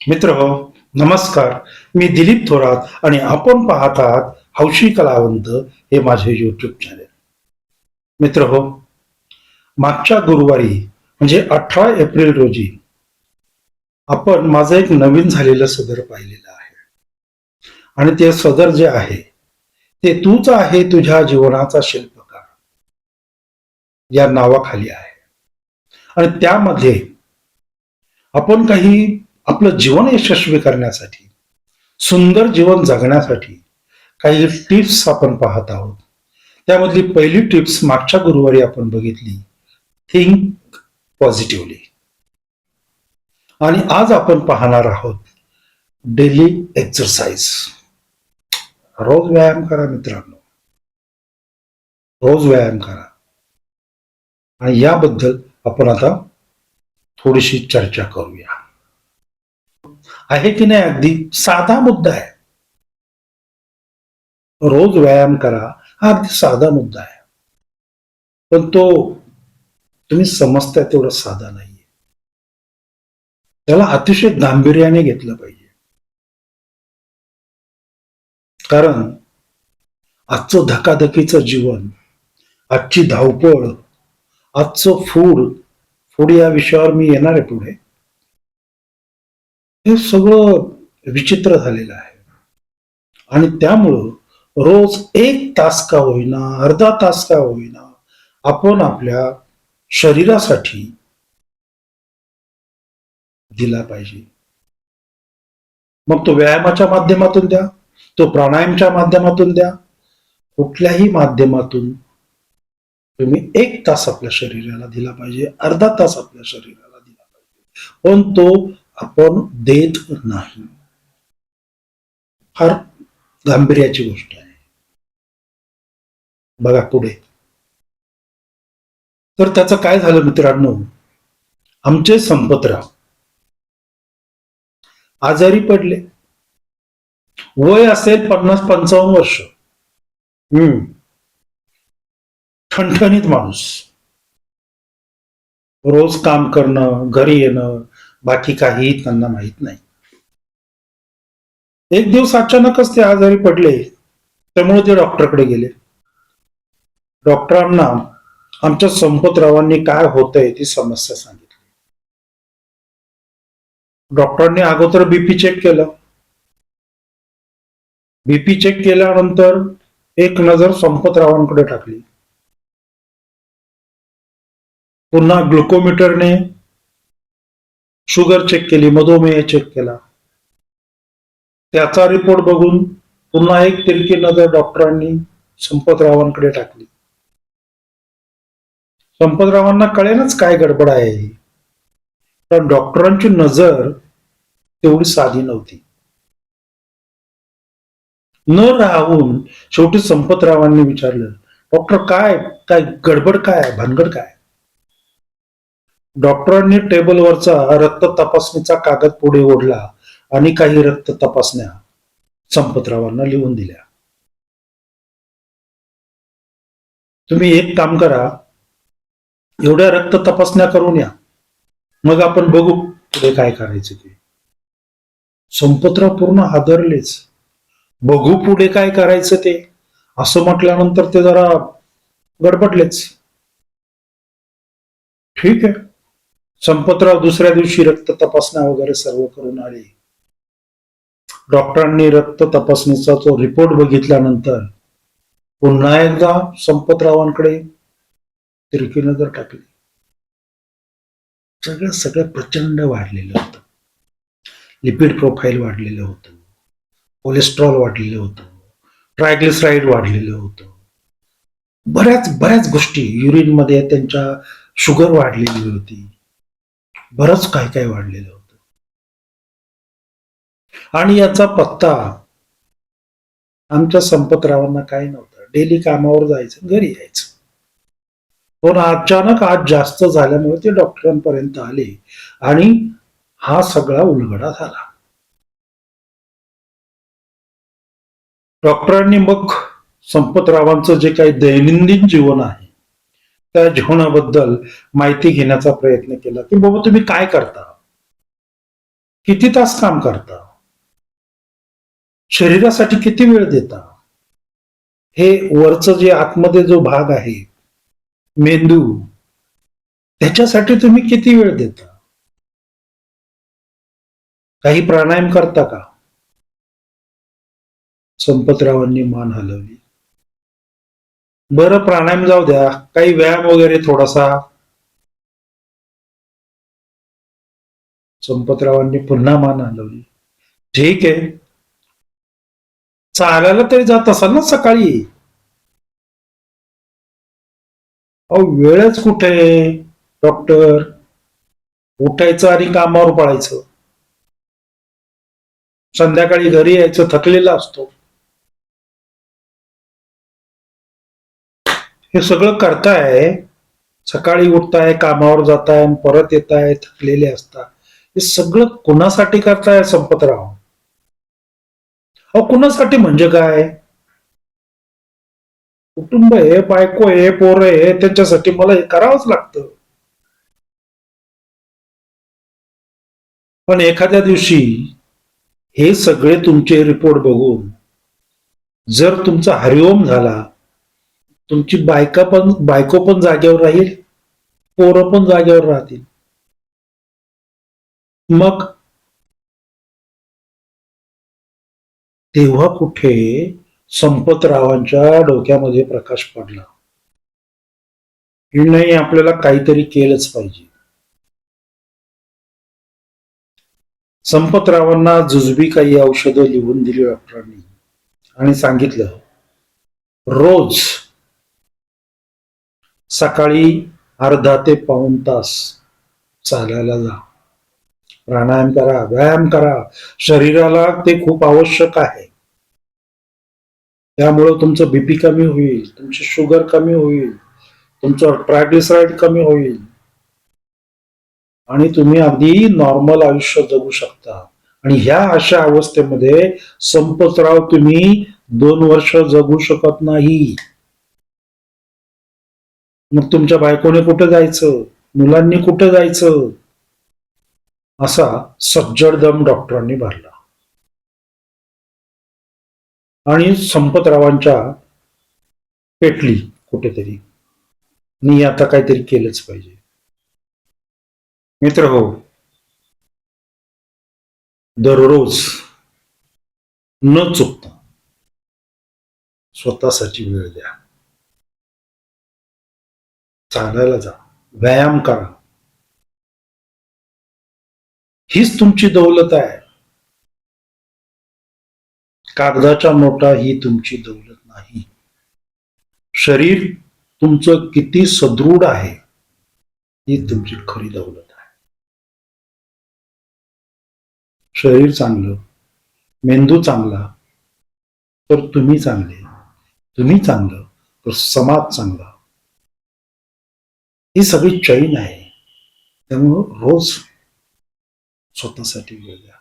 मित्र हो नमस्कार. मी दिलीप थोरात आणि आपण पाहत आहात हौशी कलावंत हे माझे यूट्यूब चॅनेल मित्र हो मागच्या गुरुवारी म्हणजे अठरा एप्रिल रोजी आपण माझं एक नवीन झालेलं सदर पाहिलेलं आहे. आणि ते सदर जे आहे ते तूच आहे तुझ्या जीवनाचा शिल्पकार. या नावाखाली आहे. आणि त्यामध्ये आपण काही आपलं जीवन यशस्वी करण्यासाठी सुंदर जीवन जगण्यासाठी काही टिप्स आपण पाहत आहोत. त्यामधली पहिली टिप्स मागच्या गुरुवारी आपण बघितली. थिंक पॉझिटिव्हली आणि आज आपण पाहणार आहोत डेली एक्सरसाइज रोज व्यायाम करा मित्रांनो. रोज व्यायाम करा. आणि याबद्दल आपण आता थोडीशी चर्चा करूया. आहे की नाही अगदी? साधा मुद्दा आहे. रोज व्यायाम करा हा अगदी साधा मुद्दा आहे. पण तो तुम्ही समजताय तेवढा साधा नाहीये. त्याला अतिशय गांभीर्याने घेतलं पाहिजे. कारण आजचं धकाधकीचं जीवन आजची धावपळ आजचं फूड फूड या विषयावर मी येणार आहे पुढे. हे सगळं विचित्र झालेलं आहे. आणि त्यामुळं रोज एक तास का होईना अर्धा तास का होईना आपण आपल्या शरीरासाठी दिला पाहिजे. मग तो व्यायामाच्या माध्यमातून द्या तो प्राणायामच्या माध्यमातून द्या कुठल्याही माध्यमातून तुम्ही एक तास आपल्या शरीराला दिला पाहिजे अर्धा तास आपल्या शरीराला दिला पाहिजे. पण तो आपण देत नाही. फार गांभीर्याची गोष्ट आहे. बघा पुढे. तर त्याचं काय झालं मित्रांनो? आमचे संपतराव आजारी पडले. वय असेल पन्नास पंचावन्न वर्ष. हम्म. ठणठणीत माणूस. रोज काम करणं घरी येणं बाकी काही त्यांना माहीत नाही. एक दिवस अचानकच ते आजारी पडले त्यामुळे ते डॉक्टरकडे गेले. डॉक्टरांना आमच्या संपतरावांनी काय होतंय ती समस्या सांगितली. डॉक्टरांनी अगोदर बीपी चेक केलं. बीपी चेक केल्यानंतर एक नजर संपतरावांकडे टाकली. पुन्हा ग्लुकोमीटरने शुगर चेक केली मधुमेह चेक केला. त्याचा रिपोर्ट बघून पुन्हा एक तिरकी नजर डॉक्टरांनी संपतरावांकडे टाकली. संपतरावांना कळेलच काय गडबड आहे पण डॉक्टरांची नजर तेवढी साधी नव्हती. न राहून शेवटी संपतरावांनी विचारलं डॉक्टर काय काय गडबड काय आहे? भानगड काय डॉक्टरांनी टेबलवरचा रक्त तपासणीचा कागद पुढे ओढला आणि काही रक्त तपासण्या संपतरावांना लिहून दिल्या. तुम्ही एक काम करा. एवढ्या रक्त तपासण्या करून या. मग आपण बघू पुढे काय करायचं ते. संपतराव पूर्ण हादरलेच. बघू पुढे काय करायचं ते. असं म्हटल्यानंतर ते जरा गडबडलेच. ठीक आहे. संपतराव दुसऱ्या दिवशी रक्त तपासण्या वगैरे सर्व करून आले. डॉक्टरांनी रक्त तपासणीचा तो रिपोर्ट बघितल्यानंतर पुन्हा एकदा संपतरावांकडे तिरकी नजर टाकली. सगळं सगळं प्रचंड वाढलेलं होतं. लिपिड प्रोफाईल वाढलेलं होतं. कोलेस्ट्रॉल वाढलेलं होतं. ट्रायग्लिसराईड वाढलेलं होतं. बऱ्याच बऱ्याच गोष्टी युरिनमध्ये त्यांच्या शुगर वाढलेली होती. बरंच काय काय वाढलेलं होतं. आणि याचा पत्ता आमच्या संपतरावांना काय नव्हता. डेली कामावर जायचं घरी यायचं. पण अचानक आज जास्त झाल्यामुळे ते डॉक्टरांपर्यंत आले आणि हा सगळा उलगडा झाला. डॉक्टरांनी मग संपतरावांचं जे काही दैनंदिन जीवन आहे त्या जीवनाबद्दल माहिती घेण्याचा प्रयत्न केला की बाबा तुम्ही काय करता? किती तास काम करता? शरीरासाठी किती वेळ देता? हे वरचं जे आतमध्ये जो भाग आहे मेंदू त्याच्यासाठी तुम्ही किती वेळ देता? काही प्राणायाम करता का? संपतरावांनी मान हलवली. बरं प्राणायाम जाऊ द्या. काही व्यायाम वगैरे थोडासा. संपतरावांनी पुन्हा मान हलवली. ठीक आहे. चालायला तरी जात असाल ना सकाळी? अहो वेळच कुठे डॉक्टर उठायचं आणि कामावर पळायचं. संध्याकाळी घरी यायचं थकलेला असतो. हे सगळं करताय सकाळी उठताय कामावर जाताय परत येताय थकलेले असता. हे सगळं कुणासाठी करताय संपतराव? अहो कुणासाठी म्हणजे काय? कुटुंब आहे बायको आहे पोर आहे त्यांच्यासाठी मला हे करावंच लागतं. पण एखाद्या दिवशी हे सगळे तुमचे रिपोर्ट बघून जर तुमचा हरिओम झाला तुमची बायका पण बायको पण जागेवर राहील पोरं पण जागेवर राहतील. मग तेव्हा कुठे संपतरावांच्या डोक्यामध्ये प्रकाश पडला. नाही आपल्याला काहीतरी केलंच पाहिजे. संपतरावांना जुजबी काही औषधं लिहून दिली डॉक्टरांनी. आणि सांगितलं रोज सकाळी अर्धा ते पाऊण तास चालायला जा. प्राणायाम करा व्यायाम करा. शरीराला ते खूप आवश्यक आहे. त्यामुळं तुमचं बीपी कमी होईल तुमची शुगर कमी होईल तुमचं ट्रायग्लिसराईड कमी होईल. आणि तुम्ही अगदी नॉर्मल आयुष्य जगू शकता. आणि ह्या अशा अवस्थेमध्ये संपतराव तुम्ही दोन वर्ष जगू शकत नाही. मग तुमच्या बायकोने कुठं जायचं? मुलांनी कुठं जायचं? असा सज्जड दम डॉक्टरांनी भरला. आणि संपतरावांच्या पेटली कुठेतरी. मी आता काहीतरी केलंच पाहिजे. मित्र हो दररोज न चुकता स्वतःसाठी वेळ द्या. चालायला जा. व्यायाम करा. हीच तुमची दौलत आहे. कागदाच्या नोटा ही तुमची दौलत नाही. शरीर तुमचं किती सदृढ आहे ही तुमची खरी दौलत आहे. शरीर चांगलं मेंदू चांगला तर तुम्ही चांगले. तुम्ही चांगलं तर समाज चांगला. ही सगळी चैन आहे. त्यामुळं रोज स्वतःसाठी वेळ द्या.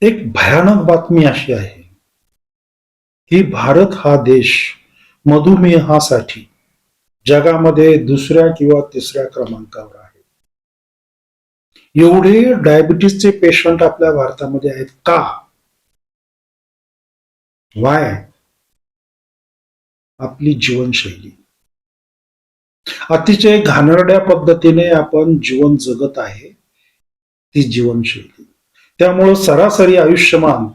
एक भयानक बातमी अशी आहे की भारत हा देश मधुमेहासाठी जगामध्ये दुसऱ्या किंवा तिसऱ्या क्रमांकावर आहे. एवढे डायबिटीसचे पेशंट आपल्या भारतामध्ये आहेत का? वाय आपली जीवनशैली. अतिशय घाणेरड्या पद्धतीने आपण जीवन जगत आहे ती जीवनशैली. त्यामुळं सरासरी आयुष्यमान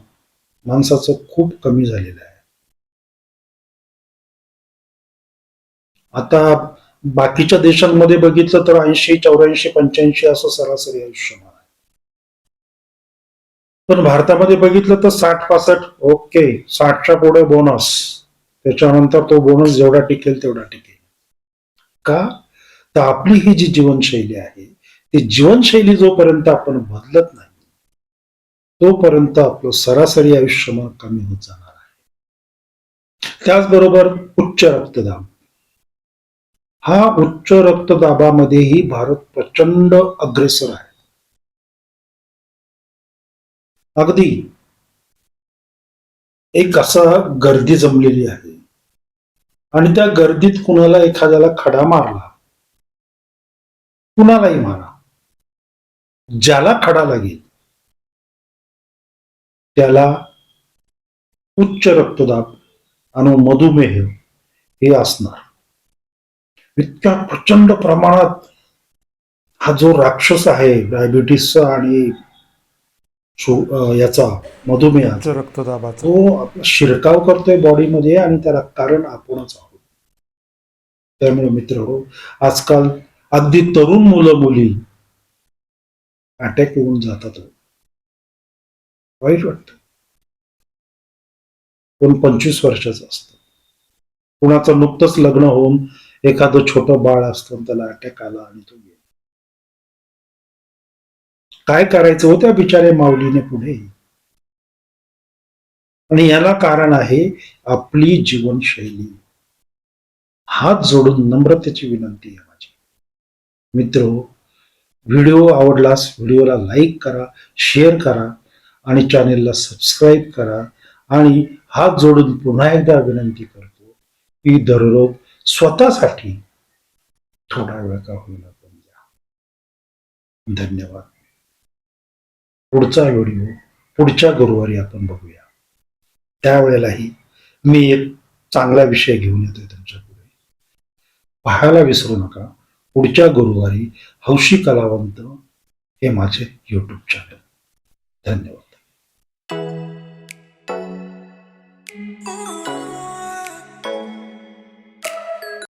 माणसाचं खूप कमी झालेलं आहे. आता बाकीच्या देशांमध्ये बघितलं तर ऐंशी चौऱ्याऐंशी पंच्याऐंशी असं सरासरी आयुष्यमान आहे. पण भारतामध्ये बघितलं तर साठ पासष्ट ओके साठच्या पुढे बोनस त्याच्यानंतर तो बोनस जेवढा टिकेल तेवढा टिकेल. का? तर आपली ही जी जीवनशैली आहे ती जीवनशैली जोपर्यंत आपण बदलत नाही तोपर्यंत आपलं सरासरी आयुष्यमान कमी होत जाणार आहे. त्याचबरोबर उच्च रक्तदाब. हा उच्च रक्तदाबामध्येही भारत प्रचंड अग्रेसर आहे. अगदी एक असा गर्दी जमलेली आहे. आणि त्या गर्दीत कुणाला एखाद्याला खडा मारला कुणालाही मारा. ज्याला खडा लागेल त्याला उच्च रक्तदाब आणि मधुमेह हे असणार. इतक्या प्रचंड प्रमाणात हा जो राक्षस आहे डायबिटीसचा आणि याचा मधुमेहाचा उच्च रक्तदाबाचा. तो आपला शिरकाव करतोय बॉडीमध्ये आणि त्याला कारण आपणच आहोत. त्यामुळे मित्र हो आजकाल अगदी तरुण मुलं मुली अटॅक येऊन जातात हो. वाईट वाटत. कोण पंचवीस वर्षाचं असतं. कुणाचं नुकतंच लग्न होऊन एखादं छोटं बाळ असतं त्याला अटॅक आला आणि तो काय करायचं होत्या बिचारे माऊलीने पुढे? आणि याला कारण आहे आपली जीवनशैली. हात जोडून नम्रतेची विनंती आहे माझी. मित्र व्हिडिओ आवडलास व्हिडिओला लाईक करा शेअर करा आणि चॅनेलला सबस्क्राईब करा आणि हात जोडून पुन्हा एकदा विनंती करतो की दररोज स्वतःसाठी थोडा वेळ का होईना पण द्या. धन्यवाद. पुढचा व्हिडिओ पुढच्या गुरुवारी आपण बघूया. त्यावेळेलाही मी एक चांगला विषय घेऊन येतोय तुमच्यापुढे. पाहायला विसरू नका पुढच्या गुरुवारी हौशी कलावंत हे माझे यूट्यूब चॅनल धन्यवाद.